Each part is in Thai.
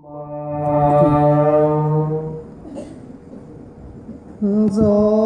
我走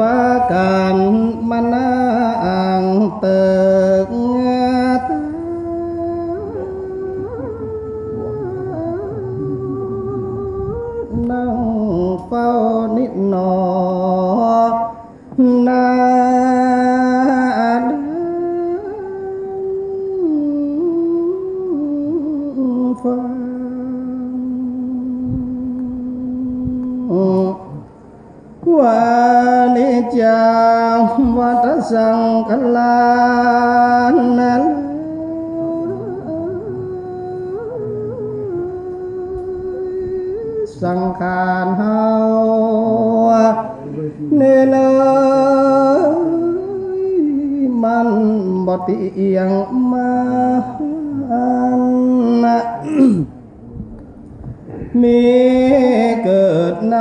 ประการ มันมีเกิดใน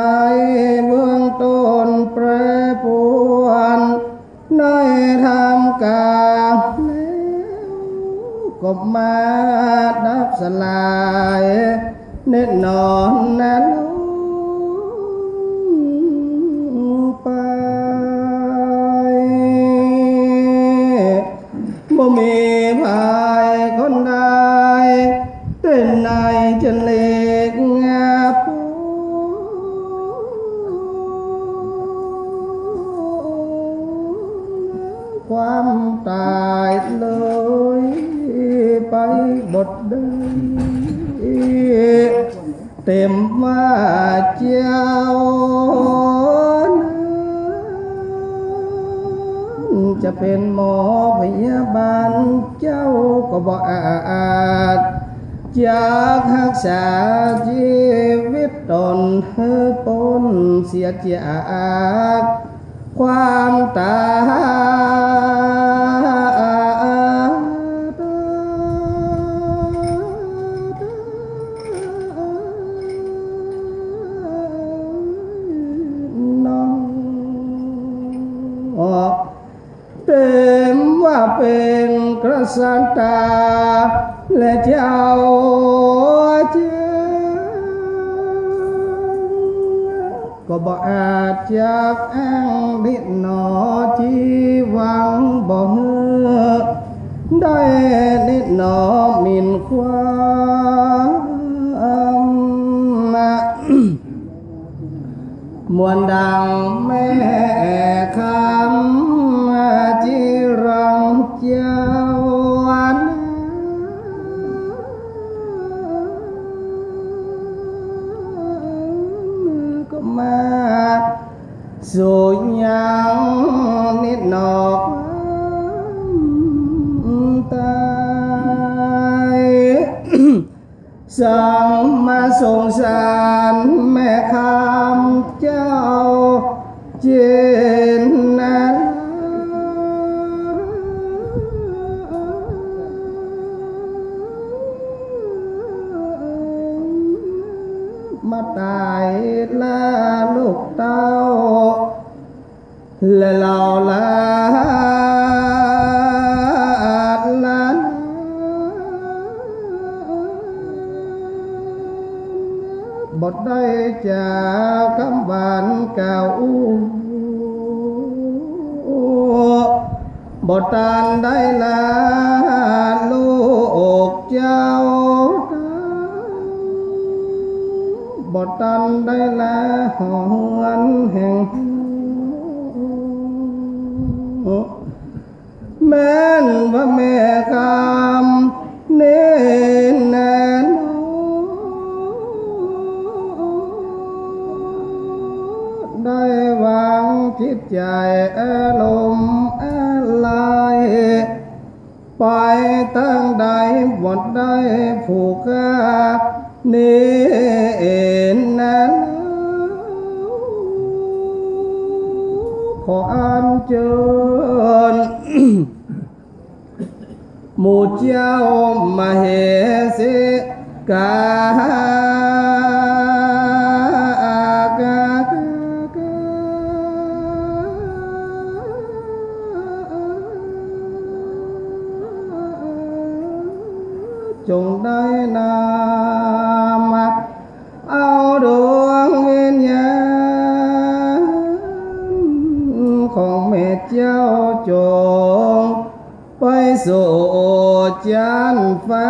เบื้องต้นแปรปวนในทำกางกล้ก็มาดับสลายเน็ตนอนนั้น bay một đời tìm mà treo จะเป็นหมอพยาบาลเจ้าก็บอกอาจอยากรักษาชีวิตตนเธอปนเสียจากความตาย bên krasanta lệ chào có bỏ à chắc ăn biết nó chi vắng bỏ đây đến nó mình quá muôn đàng sang ma song san mẹ kham cháu trên nan mắt tài là lúc tao là lò là ได้จากคำบานเก่าบทตานได้ล ใจอารมณ์อะไรไปตั้งใดบท จันฟ้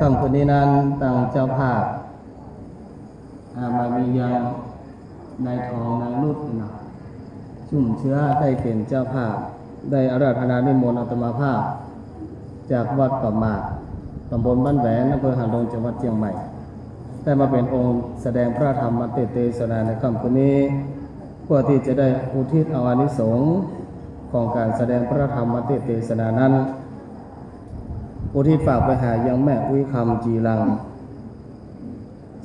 คำคืนนี้นั้นต่างเจ้าภาพอามามียังนายทองนางนุชนะชุ่มเชื้อได้เป็นเจ้าภาพ ได้อาราธนานิมนต์อัตมาภาพ จากวัดป่าหมากตำบลบ้านแหวนอำเภอหางดงจังหวัดเชียงใหม่ ได้มาเป็นองค์แสดงพระธรรมเตเตศนาในคำคืนนี้เพื่อที่จะได้อุทิศอาอานิสงส์ของการแสดงพระธรรมเตเตศนานั้น อุทิศฝากไปหายังแม่อุ้ยคำจีรัง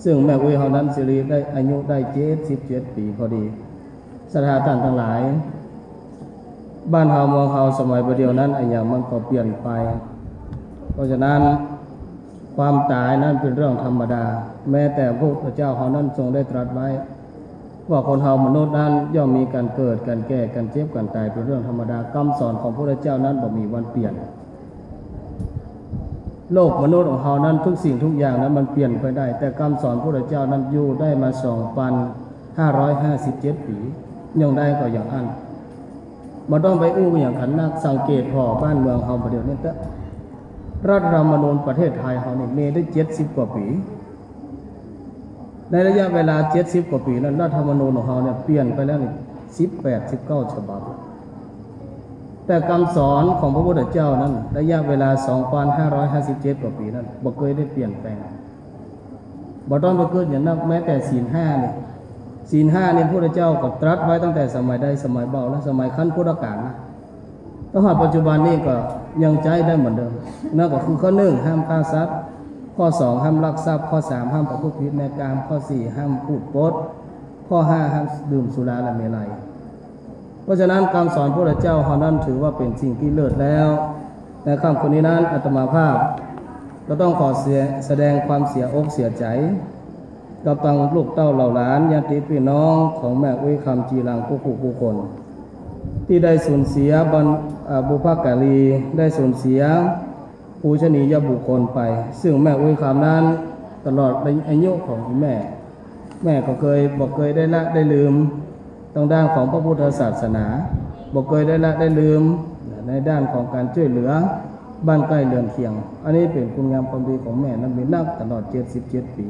ซึ่งแม่อุ้ยเฮานั้นสิริได้อายุได้เจ็ดสิบเจ็ดปีพอดี สถานท่านทั้งหลาย บ้านเฮาเมืองเฮาสมัยประเดียวนั้นอันอย่างมันก็เปลี่ยนไป เพราะฉะนั้นความตายนั้นเป็นเรื่องธรรมดา แม้แต่พระพุทธเจ้าเฮานั้นทรงได้ตรัสไว้ว่าคนเฮามนุษย์นั้นย่อมมีการเกิดการแก่การเจ็บการตายเป็นเรื่องธรรมดากำสอนของพระพุทธเจ้านั้นบ่มีวันเปลี่ยน โลกมนุษย์ของเฮานั้นทุกสิ่งทุกอย่างนั้นมันเปลี่ยนไปได้ แต่คำสอนพระเจ้านั้นอยู่ได้มาสองพันห้าร้อยห้าสิบเจ็ดปียังได้ก็อย่างอันมาต้องไปอู้อย่างขันนักสังเกตพอบ้านเมืองเฮาประเดี๋ยวนี้เตะรัฐธรรมนูญประเทศไทยเฮานี่มีได้เจ็ดสิบกว่าปีในระยะเวลาเจ็ดสิบกว่าปีนั้นรัฐธรรมนูญของเฮาเนี่ยเปลี่ยนไปแล้วนี่สิบแปดสิบเก้าฉบับ แต่คำสอนของพระพุทธเจ้านั้นระยะเวลา 2,557 กว่าปีนั้นบ่เคยได้เปลี่ยนแปลงบ่ต้องไปเกิดอย่างนักแม้แต่ศีลห้าเนี่ยศีลห้าเนี่ยพระพุทธเจ้าก็ตรัสไว้ตั้งแต่สมัยใดสมัยเบาและสมัยขั้นพุทธกาลนะตั้งแต่ปัจจุบันนี้ก็ยังใจได้เหมือนเดิมนั่นก็คือข้อหนึ่งห้ามฆ่าสัตว์ข้อสองห้ามลักทรัพย์ข้อสามห้ามประพฤติผิดในกามข้อสี่ห้ามพูดปดข้อห้าห้ามดื่มสุราและเมลัย ราะฉะนั้นคำสอนพระเจ้าเขานั้นถือว่าเป็นสิ่งที่เลิศแล้วในคำคนนี้นั้นอาตมาภาพ ก็ต้องขอเสียแสดงความเสียอกเสียใจ กับตังลูกเต้าเหล่าหลานญาติพี่น้องของแม่อุ้ยคำจีรังผู้ผู้ผู้คน ที่ได้สูญเสียบรรอ่าบุพการีได้สูญเสียผู้ชนียบุคคลไป ซึ่งแม่อุ้ยคำนั้นตลอดอายุของแม่ แม่ก็เคยบอกเคยได้ละได้ลืม ตรงด้านของพระพุทธศาสนาบอกเคยได้ละได้ลืมในด้านของการช่วยเหลือบ้านใกล้เรือนเคียง อันนี้เป็นคุณงามความดีของแม่นั้นมีนักตลอด77ปี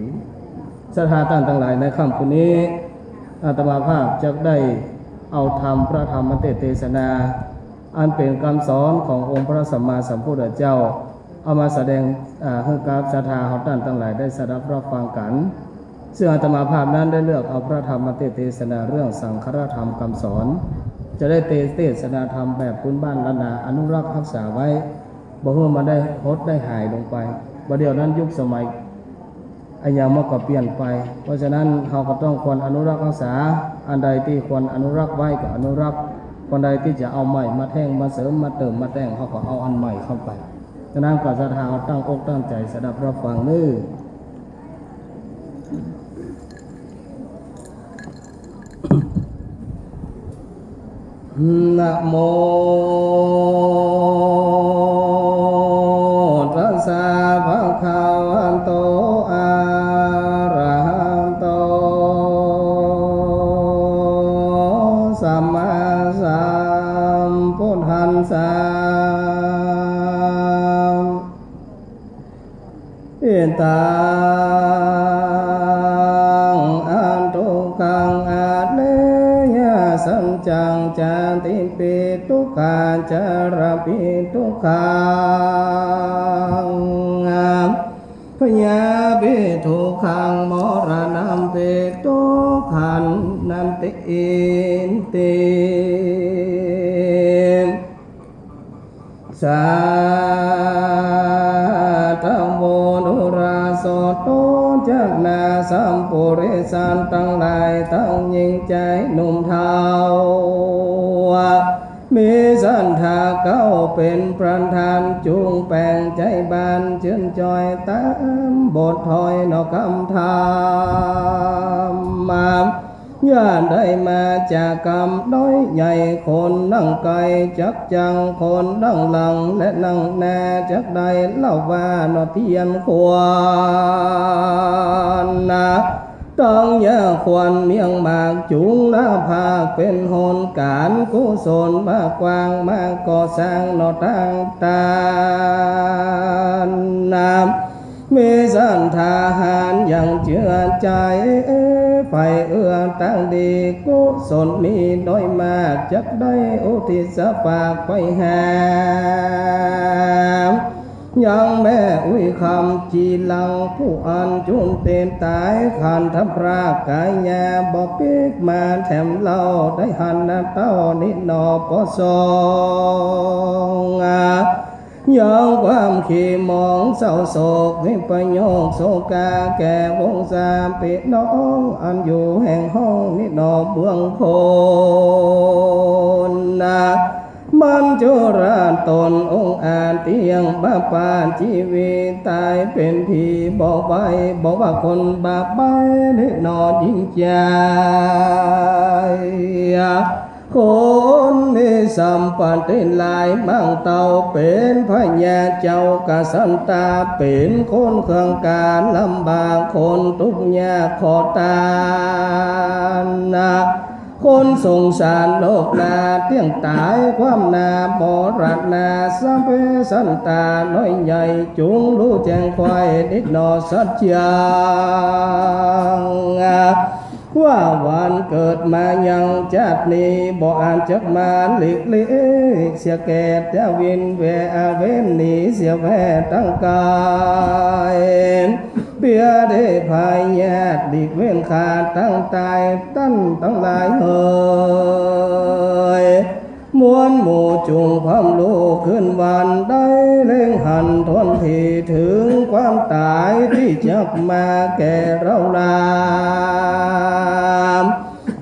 สถานต่างทั้งหลายในค่ำคืนนี้อาตมาภาพจะได้เอาธรรมพระธรรมเทศนา อันเป็นคำสอนขององค์พระสัมมาสัมพุทธเจ้า เอามาแสดงอ่าให้กับศรัทธาเฮาท่านทั้งหลายได้สดับรับฟังกัน ซึ่งอาตมาภาพนั้นได้เลือกเอาพระธรรมมาเทศนาเรื่องสังฆรธรรมคำสอน จะได้เทเทศนาธรรมแบบพื้นบ้านล้านนาอนุรักษ์รักษาไว้บ่ให้มันได้หดได้หายลงไปบ่เดี๋ยวนั้นยุคสมัยอันยังมันก็เปลี่ยนไป เพราะฉะนั้นเราก็ต้องควรอนุรักษ์รักษา อันใดที่ควรอนุรักษ์ไว้ก็อนุรักษ์คนใดที่จะเอาใหม่มาแท่งมาเสริมมาเติมมาแต่งเขาก็เอาอันใหม่เข้าไปฉะนั้นก็ศรัทาตั้งอกตั้งใจสดับรับฟังนี่ นะโมตัสสะภะคะวะโตอะระหะโตสัมมาสัมพุทธัสสะอิตัง จารปิทุกขังพยาปิทุกขังมรณะปิทุกขันนันติอินติสาธโมนุราโสตจักนาสัมปุริสันตั้งหลายตั้งยิ่งใจหนุ่มเทา มีสันทาเก้าเป็นประธานจุงแปลงใจบานชื่นจอยตามบทถอยนอกคำธรรมมาย่านได้มาจากกรรมน้อยใหญ่คนนั่งไกลจักจังคนนั่งหลังและนั่งแน่จักใดเล่าว่านอเทียนควรนะ ต้องยาควันเมียงมากจุงนาภาคเป็นหนการกุศลมากกว้างมากก่อส ยังแม่อุ้ยคำจีลังผู้อันจุนเต็นตายขันทับรากกายแย่บอกปิกมาแถมเล่าได้หันนาเต้านิดนอปอสองายองความขี้มองเศร้าโศกวิปโยคโศกาแก่วงสามปิดน้องอันอยู่แห่งห้องนิดนอเบื้องคนนา มันจุราตนองอาจเตียงบ้าปานชีวิตตายเป็นผีบอกไปบอกว่าคนบาปไปนิดนอยิ่งใจคนนิสัมปันติลายมังเตาเป็นพญาเจ้ากสันตาเป็นคนเครื่องการลำบากคนทุกยากขอตานนะ คนสงสารโลกนาเที่ยงตายความนาบรนาสัมเพสันตาน้อยใหญ่จุงรู้แจงควายนิดนอสัจยังว่าวันเกิดมายังจัดนี้บ่อ่านจักมาหลีกเลี่ยเสียแก่จะวินเวอาเวนหนีเสียแว่ตั้งกาย เปียได้พายแยดดีกเว้นขาดตั้งตายตั้นตั้งหลายเฮยมวนหมู่จุงความรู้ขึ้นวันได้เล่งหันทนทีถึงความตายที่จักมาแก่เราลาม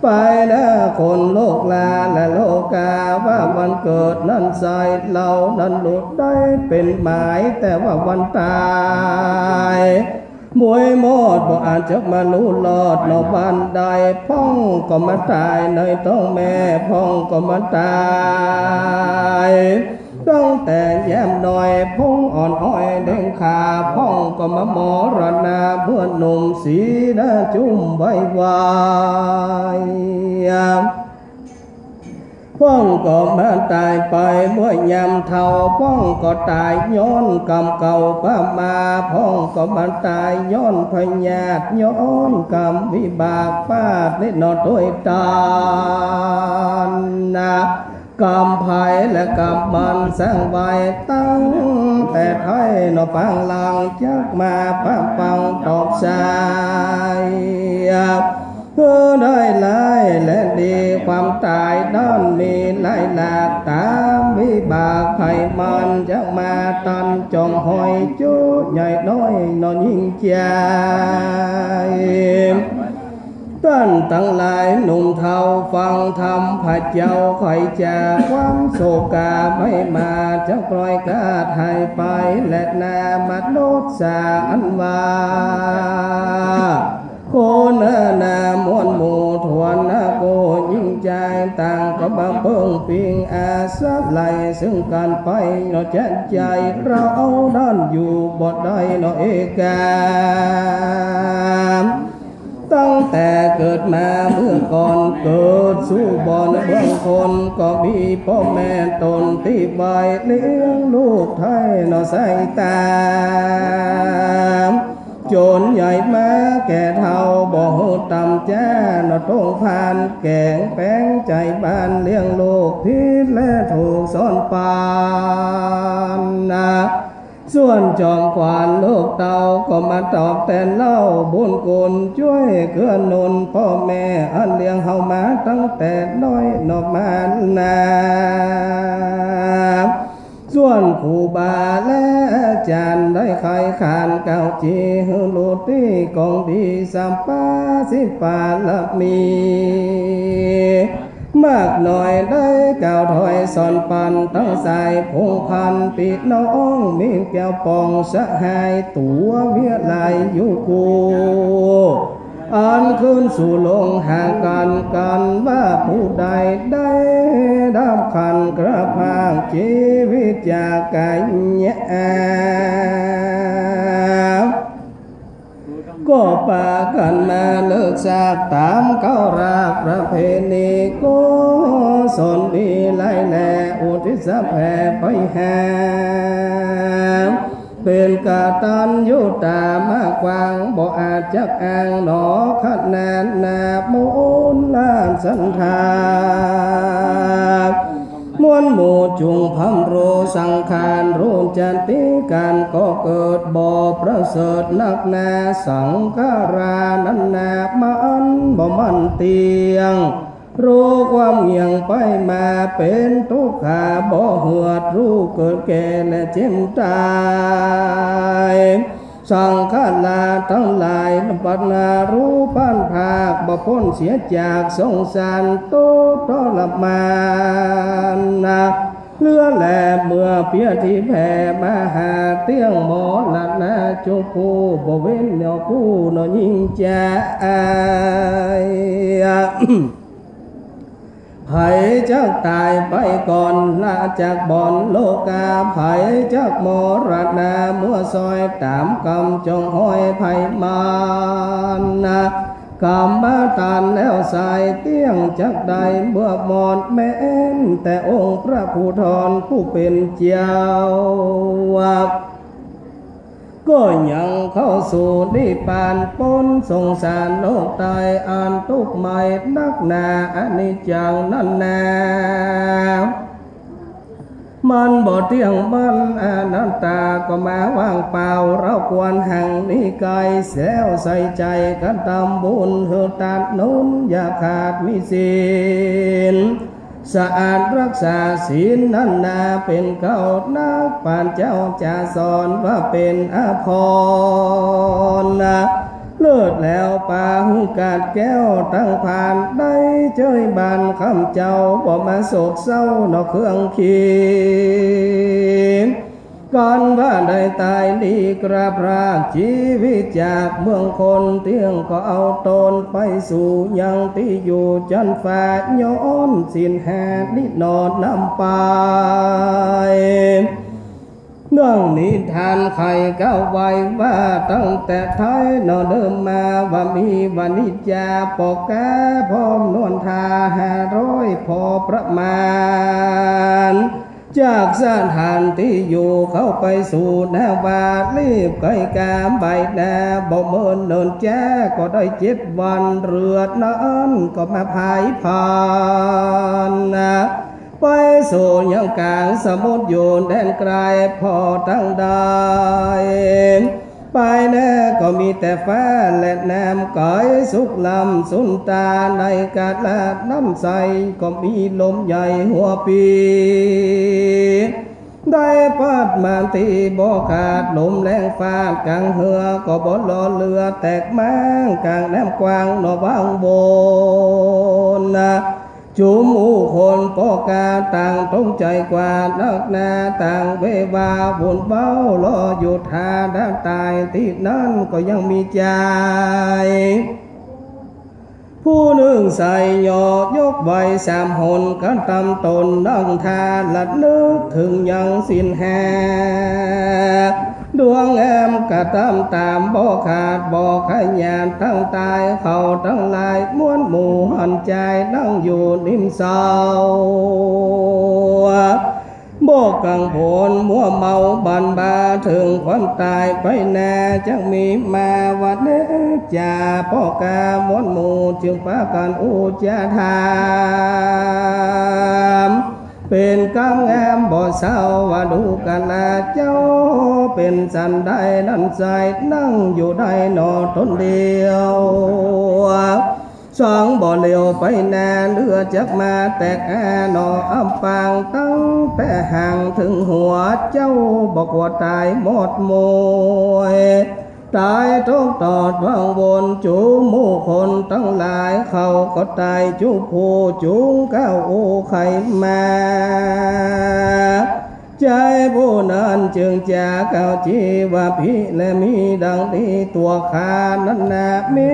ไปนะคนโลกลาและโลกาว่าวันเกิดนั้นใส่เรานั้นหลุดได้เป็นหมายแต่ว่าวันตาย มวยมอดบ่อาจจะมารู้ลอดนอบ้านใดพ่องก็มาตายในท้องแม่พ่องก็มาตายตั้งแต่แย้มหน่อยพงอ่อนอ้อยเด้งขาพ่องก็มาหมอรณาเพื่อนหนุ่มสีหน้าจุ่มใบวาย พ่องก็มาตายไปเมื่อยามเท่าพ่องก็ตายย้อนกรรมเก่าป้ามาพ่องก็มาตายย้อนพญาตย้อนกรรมวิบากป้าดนิดนอตัวยตานนะกำภัยและกำมันสร้างไว้ตั้ง แต่ไทยนอปังลังจักมาปังปังตอบใจ ท่านทั้งหลายหนุ่มเทาฟังธรรมพระเจ้าคอยจะความโศกาไม่มาจะปล่อยกาดหา โนดสาอันว่าโมวนหมู่ทวนนาโกยิ่งใจต่างก็บังเบิ่งปิงอาสาไหลซึ่งการไปเนาะจัดใจเราเอาด้านอยู่บ่ได้เนาเอกามตั้งแต่เกิดมาเมื่อก่อนเกิดสู่บ่อนเบื้องคนก็มีพ่อแม่ตนที่ใบเลี้ยงลูกไทยเนาใส่ตาม จนใหญ่มาแก่เท่าบ่หูต่ำจ้าเนาะต้องผ่านแก่งแป้งใจบ้านเลี้ยงลูกพิษและถูกสอนปานนะส่วนจอมขวานลูกเต่าก็มาตอบแทนเล่าบุญกุลช่วยเกื้อหนุนพ่อแม่อันเลี้ยงเฮามาตั้งแต่น้อยนอกมานา ส่วนครูบาและจารย์ได้ใครขานเก่าจีฮือลูตีกองดีสัมปาสิปาลมี มากหน่อยได้กล่าถอยสอนปันตั้งใสายพงพันปิดน้องมีแก้วปองสหายตัวเวียไหลอยู่กูอันขึ้นสู่ลงห่างกันกันว่าผู้ใดได้ ดำขันกระพางชีวิตจากกันยาก็ปากันมาเลิกสากตามเก้าราประเพณีโกสนดีไล่แลอุทิศแผ่ไปแห่ เป็นกาตันยุตามากกวางบ่อาจจักอ้างหนอขัดแนนนามูลลานสันทามวลหมู่จุงพัมโรสังขารรูนจันติการก็เกิดบ่อประเสริฐนักนาสังการานันนามันบ่มันเตียง รู้ความเหี่ยงไปมาเป็นทุกขาบ่เหือดรู้เกิดแก่และเจ็บตายสังฆลาทั้งหลายปัญนารู้ป้านภาคบ่พ้นเสียจากสงสารโตทรมานนะเลือแหลเมื่อเพียที่แผ่มาหาเตียงหมอลัดนาจุผู้บ่เว้นเนาะผู้เนาะยิ่งใจ ไผจักตายไปก่อนลาจากบ่อนโลกาไผจักโมรณาเมื่อซอยตามกำจงห้อยไผมานนะกรรมมาตานแล้วสายเตี้ยงจักใดเมื่อหมอดแม้นแต่องค์พระผู้ทรผู้เป็นเจ้า ก็ยังเข้าสู่นิพพานปนสงสารโลกตายอ่านทุกข์ใหม่นักหนาอนิจจังนั่นแนามันบ่เที่ยงมันอนัตตาก็มาว่างเปล่า เราควรห่งนิกายแซวใส่ใจกันทำบุญเฮือตัดนุนอย่าขาดมิศีล สะอาดรักษาศีลนันนาเป็นเก้านักปานเจ้าจะสอนว่าเป็นอาภรณ์นะเลิศแล้วปาหุกาดแก้วตั้งผ่านได้เจยบานคำเจ้าบ่มาโศกเศร้านอกเครื่องขีด ก่อนว่าได้ตายดีกราบรากชีวิตจากเมืองคนเที่ยงก็เอาตนไปสู่ยังที่อยู่จันฟ้าย้อนสินแหดนิดนอนนำไปเรื่องนิทานไข่ก้าไว้ว่าตั้งแต่ไทยนอเดิมมาว่ามีวานิจจาปอกแกพร้อมนวลทาห้าร้อยพอประมาณ จากสถานที่อยู่เข้าไปสู่แนวบาดรีบไกลกามใบนาบ่เมินเนินแจ้ก็ได้เจ็ดวันเรือนนั้นก็มาพายผ่านนะไปสู่ยังกลางสมุทรโยนแดนไกลพอตั้งได้ ไปแน่ก็มีแต่ฟ้าและแนมก้อยสุกลำสุนตาในกาดลาดน้ำใสก็มีลมใหญ่หัวปี ได้พัดมาตีบ่ขาดลมแรงฟาดกลางเหือก็บ่ลอเรือแตกม้างกลางน้ำกวางนอบางบนนะจุมอูคนปอ กาต่างตรงใจกว่านักนาต่างเววาบุญเบ้ารออยู่ทาด้านตายที่นั้นก็ยังมีใจ ผู้หนึ่งใส่หยอยกใบสามหนกันตำตนดังทาลัดนึกถึงยังสิ้นแห ดวงแอมกะตำตามบ่ขาดบ่ขยันทั้งตายเขาทั้งลายม้วนหมู่หันใจนั่งอยู่นิมเศร้าบ่กังผลมัวเมาบันบาถึงความตายไปแน่จังมีมาวัดเนจาพ่อกามวนหมู่จึงพากันอุจาถาม เป็นกำงามบ่เศร้าว่าดูกันละเจ้า เป็นสันได้นั่นใจนั่งอยู่ได้นอตนเดียวสองบ่เลียวไปแน่เลือจักมาแตกแอนออำปางตั้งแต่ห่างถึงหัวเจ้าบอกว่าตายหมดมวย ตายทุกตอดวางบนจูมู่คนตั้งหลายเขาก็ตายจูผู้จูงก้าวโอไข่มาใจผู้นั้นจึงจะเก่าชีวาพิและมีดังที่ตัวขานั้นนบมี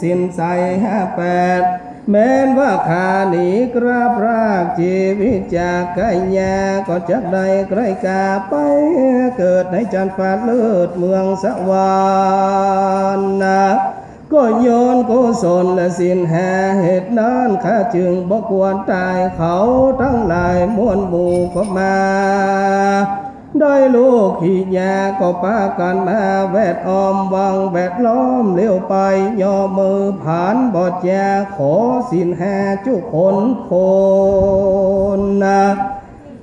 สินใสห้าแปด แม้นว่าขาหนีกราบรากชีวิตจากกายาก็จะได้ใกลกาไป เกิดในจันทร์ฟ้าเลิศเมืองสวรรค์นะก็โยนกุศลและสินแห่เหตุนั้นข้าจึงบอกควรตายเขาทั้งหลายมวลหมู่ก็มา ได้ลูกขี่ยาก็ปากันมาแวดอ้อมวังแวดล้อมเลี้ยวไปย่อมือผ่านบอดแจขอสินแห่จุคนคนนะ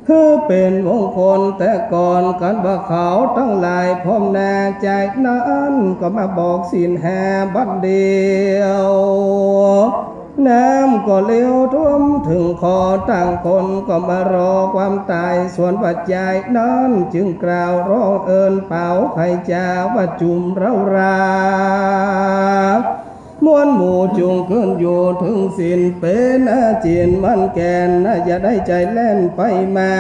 คือเป็นมงคลแต่ก่อนกันว่าเขาทั้งหลายพร้อมแน่ใจนั้นก็มาบอกสินแห่บัดเดียว น้ำก็เลี้ยวท่วมถึงคอต่างคนก็มารอความตาย ส่วนปัจจัยนั้นจึงกล่าวร้องเอินเป่าไข่จาว่าจุมเรารามวนหมู่จุงขึ้นอยู่ถึงสิ้นเป็นอาจีนมันแกนน่าจะได้ใจแล่นไปมา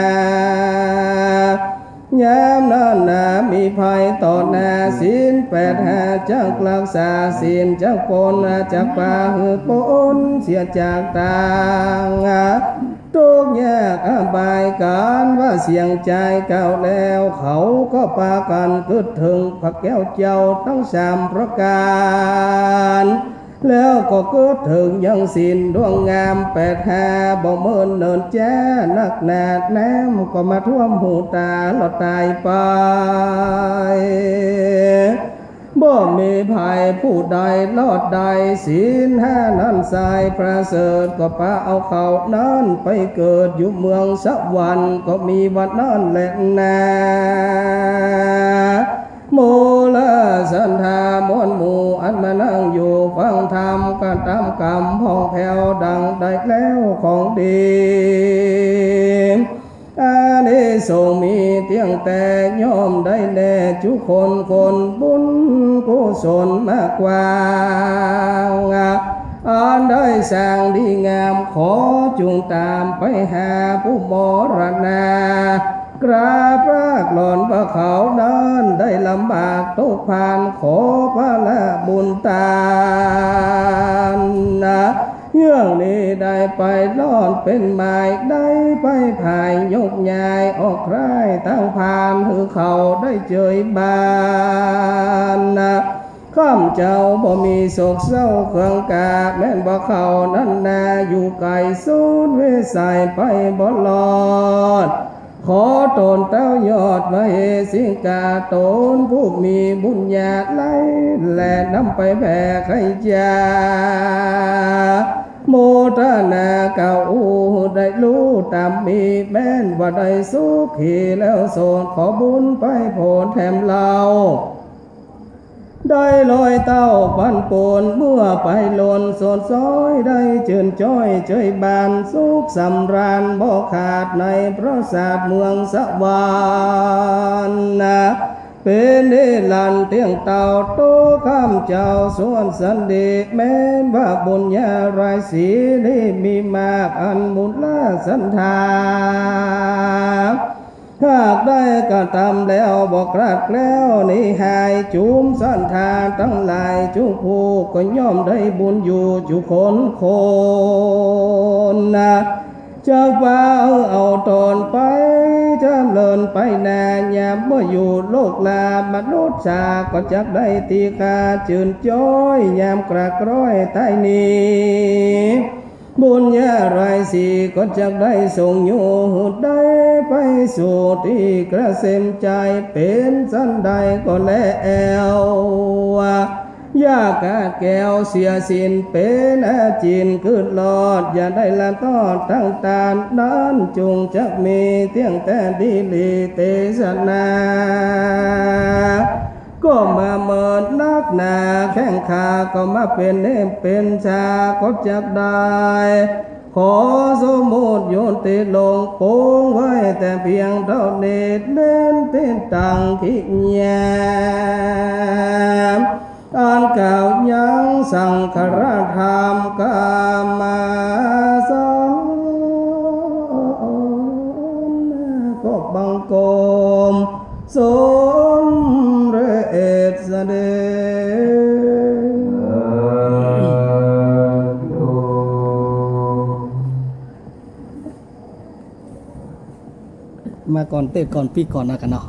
ยามนั้นนามีภัยต่อหน้าศีลแปดหาจักรักษาศีลจักปนจากปาหือปนเสียจากต่างทุกแยกอบายการว่าเสียงใจเก่าแล้ว เขาก็ปากันกึดถึงผักแก้วเจ้าทั้งสามประการ แล้วก็เกิดถึงยังสินดวงงามแปดหาบ่เมินเนินแจ้นักแนดแนมก็มาท่วมหูตาเราตายไปบ่มีภัยผู้ใดลอดใดศีลห้านั้นสายประเสริฐก็ปาเอาเขานั้นไปเกิดอยู่เมืองสวรรค์ก็มีวันนั้นแหละนา โมลสันธามวลหมู่อันมานั่งอยู่ฟังธรรมกันตามกรรมห้องแผ่วดังได้แล้วของดีอานิสงส์มีเตียงแต่ย่อมได้แน่จุคนคนบุญกุศลมากกว่าอันได้สร้างดีงามขอจุงตามไปหาผู้บรณา กราบรากหล่อนว่าเขานั้นได้ลำบากทุกผ่านขอพระละบุญตานนะเรื่องนี้ได้ไปรอดเป็นหมายได้ไปภายยกยายออกไรตั้งผ่านหือเขาได้เจยบานนะข้ามเจ้าบ่มีโศกเศร้าเครื่องกาแม่นบ่เขานั้นนาอยู่ไกลสูนเวสายไปบ่รอด ขอตนเต้ายอดมาเฮสิกาตนผู้มีบุญญาไลแลนำไปแผ่ใครจาโมทนาเก่าได้รู้ตามมีแม่นว่าได้สุขีแล้วโสดขอบุญไปโผลแถมเรา ได้ลอยเต้าปันปนเมื่อไปหล่นสดซอยได้เจินจ้อยเจยบานสุขสำราญบ่ขาดในพระศาสตร์เมืองสวรรค์นะเป็นนิลันเตียงเต่าโตข้ามเจ้าส่วนสันดีแม้นว่าบุญญารายสีนี้มีมากอันมุลลาสันทา หากได้กระทำแล้วบอกรักแล้วนี่หายจุมสันทานทั้งหลายจุผู้ก็ย่อมได้บุญอยู่จุคนคนนะจะว่าเอาเอาตอนไปจำเลินไปนายามเมื่ออยู่โลกลามนุษย์ชาก็จักได้ตีกาจืนจ้อยยามกระกร้อยใต้นี้ บุญญาไรายสีก็จะได้ส่งโยได้ไปสู่ที่กระเสมใจเป็นสันใดก็แล้วยากาแก้วเสียสินเป็นอาจินขึ้นลอด อย่าได้ละทอดทั้งตาลนั้นจงจักมีเที่ยงแต่ดีลีเตสนา ก็มาเมินนักหนาแข้งขาก็มาเป็นเนมเป็นชาก็จักได้ขอสมมุติโยนติดลงโปงไว้แต่เพียงเท่าเด็ดเล่นติดตังขี้แยมอ่านกล่าวยังสังขรธรรมกามาสอนก็บังกมสมเร็จเสด็จมาก่อนเต้นก่อนพี่ก่อนนะกันเนาะ